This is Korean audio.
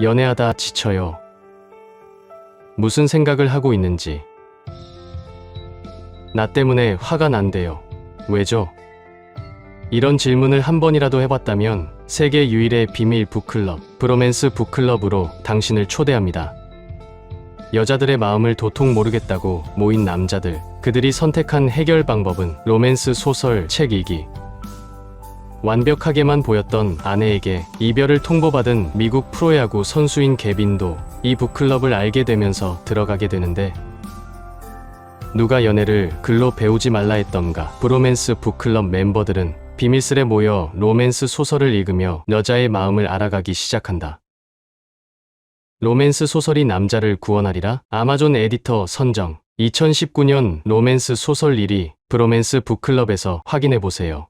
연애하다 지쳐요. 무슨 생각을 하고 있는지. 나 때문에 화가 난대요. 왜죠? 이런 질문을 한 번이라도 해봤다면 세계 유일의 비밀 북클럽, 브로맨스 북클럽으로 당신을 초대합니다. 여자들의 마음을 도통 모르겠다고 모인 남자들, 그들이 선택한 해결 방법은 로맨스 소설 책 읽기. 완벽하게만 보였던 아내에게 이별을 통보받은 미국 프로야구 선수인 개빈도 이 북클럽을 알게 되면서 들어가게 되는데 누가 연애를 글로 배우지 말라 했던가 브로맨스 북클럽 멤버들은 비밀스레 모여 로맨스 소설을 읽으며 여자의 마음을 알아가기 시작한다. 로맨스 소설이 남자를 구원하리라 아마존 에디터 선정 2019년 로맨스 소설 1위 브로맨스 북클럽에서 확인해 보세요.